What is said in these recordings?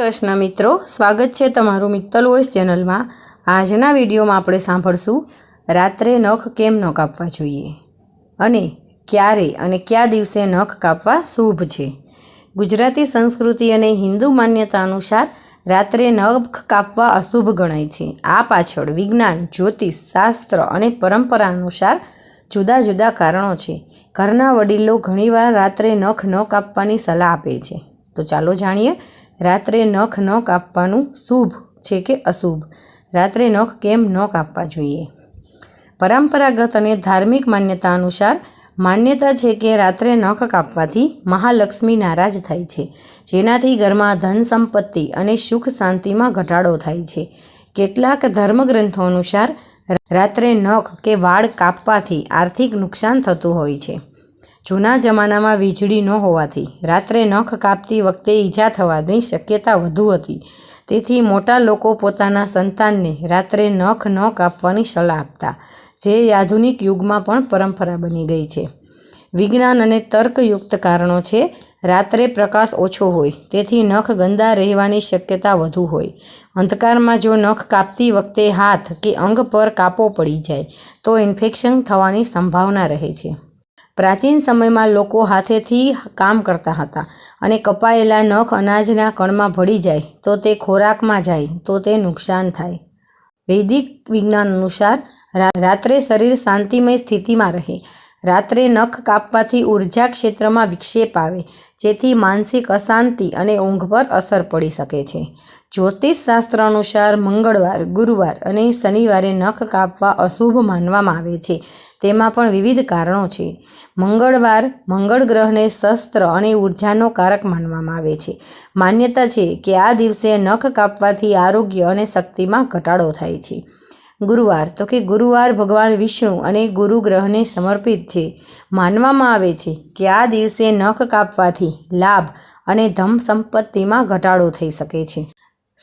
કૃષ્ણ મિત્રો, સ્વાગત છે તમારું મિત્તલ વોઇસ ચેનલમાં. આજના વિડીયોમાં આપણે સાંભળશું, રાત્રે નખ કેમ ન કાપવા જોઈએ? અને ક્યારે અને કયા દિવસે નખ કાપવા શુભ છે? ગુજરાતી સંસ્કૃતિ અને હિન્દુ માન્યતા અનુસાર રાત્રે નખ કાપવા અશુભ ગણાય છે. આ પાછળ વિજ્ઞાન, જ્યોતિષ, શાસ્ત્ર અને પરંપરા અનુસાર જુદા જુદા કારણો છે. ઘરના વડીલો ઘણીવાર રાત્રે નખ ન કાપવાની સલાહ આપે છે. તો ચાલો જાણીએ રાત્રે નખ ન કાપવાનું શુભ છે કે અશુભ? રાત્રે નખ કેમ ન કાપવા જોઈએ? પરંપરાગત અને ધાર્મિક માન્યતા અનુસાર માન્યતા છે કે રાત્રે નખ કાપવાથી મહાલક્ષ્મી નારાજ થાય છે. જેનાથી ઘરમાં ધન સંપત્તિ અને સુખ શાંતિમાં ઘટાડો થાય છે. કેટલાક ધર્મગ્રંથો અનુસાર રાત્રે નખ કે વાળ કાપવાથી આર્થિક નુકસાન થતું હોય છે. જૂના જમાનામાં વીજળી ન હોવાથી, રાત્રે નખ કાપતી વખતે ઈજા થવાની શક્યતા વધુ હતી. તેથી મોટા લોકો પોતાના સંતાનને રાત્રે નખ ન કાપવાની સલાહ આપતા, જે આધુનિક યુગમાં પણ પરંપરા બની ગઈ છે. વિજ્ઞાન અને તર્કયુક્ત કારણો છે, રાત્રે પ્રકાશ ઓછો હોય, તેથી નખ ગંદા રહેવાની શક્યતા વધુ હોય. અંધકારમાં જો નખ કાપતી વખતે હાથ કે અંગ પર કાપો પડી જાય, તો ઇન્ફેક્શન થવાની સંભાવના રહે છે. પ્રાચીન સમયમાં લોકો હાથેથી કામ કરતા હતા અને કપાયેલા નખ અનાજના કણમાં ભળી જાય, તો તે ખોરાકમાં જાય, તો તે નુકસાન થાય. વૈદિક વિજ્ઞાન અનુસાર રાત્રે શરીર શાંતિમય સ્થિતિમાં રહે. રાત્રે નખ કાપવાથી ઊર્જા ક્ષેત્રમાં વિક્ષેપ આવે, જેથી માનસિક અશાંતિ અને ઊંઘ પર અસર પડી શકે છે. જ્યોતિષ શાસ્ત્ર અનુસાર મંગળવાર, ગુરુવાર અને શનિવારે નખ કાપવા અશુભ માનવામાં આવે છે. તેમાં પણ વિવિધ કારણો છે. મંગળવાર, મંગળ ગ્રહને શસ્ત્ર અને ઉર્જાનો કારક માનવામાં આવે છે. માન્યતા છે કે આ દિવસે નખ કાપવાથી આરોગ્ય અને શક્તિમાં ઘટાડો થાય છે. ગુરુવાર, તો કે ગુરુવાર ભગવાન વિષ્ણુ અને ગુરુ ગ્રહને સમર્પિત છે. માનવામાં આવે છે કે આ દિવસે નખ કાપવાથી લાભ અને ધમ સંપત્તિમાં ઘટાડો થઈ શકે છે.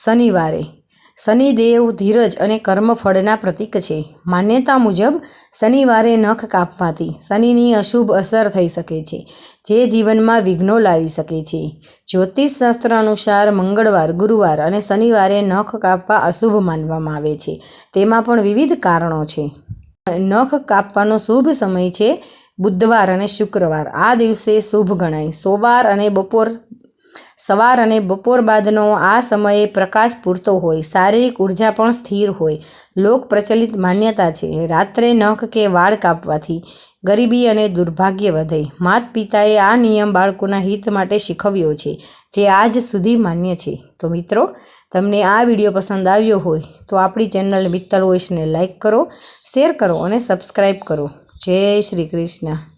શનિવારે. શનિદેવ ધીરજ અને કર્મફળના પ્રતીક છે. માન્યતા મુજબ, શનિવારે નખ કાપવાથી શનિની અશુભ અસર થઈ શકે છે, જે જીવનમાં વિઘ્નો લાવી શકે છે. જ્યોતિષશાસ્ત્ર અનુસાર મંગળવાર, ગુરુવાર અને શનિવારે નખ કાપવા અશુભ માનવામાં આવે છે. તેમાં પણ વિવિધ કારણો છે. નખ કાપવાનો શુભ સમય છે બુધવાર અને શુક્રવાર. આ દિવસે શુભ ગણાય. સોમવાર અને બપોર સવાર અને બપોર બાદનો આ સમયે પ્રકાશ પૂરતો હોય, શારીરિક ઊર્જા પણ સ્થિર હોય. લોક પ્રચલિત માન્યતા છે, રાત્રે નખ કે વાળ કાપવાથી ગરીબી અને દુર્ભાગ્ય વધે. માત પિતાએ આ નિયમ બાળકોના હિત માટે શીખવ્યો છે, જે આજ સુધી માન્ય છે. તો મિત્રો, તમને આ વીડિયો પસંદ આવ્યો હોય, તો આપણી ચેનલ મિત્તલ વોઇસને લાઇક કરો, શેર કરો અને સબસ્ક્રાઈબ કરો. જય શ્રી કૃષ્ણ.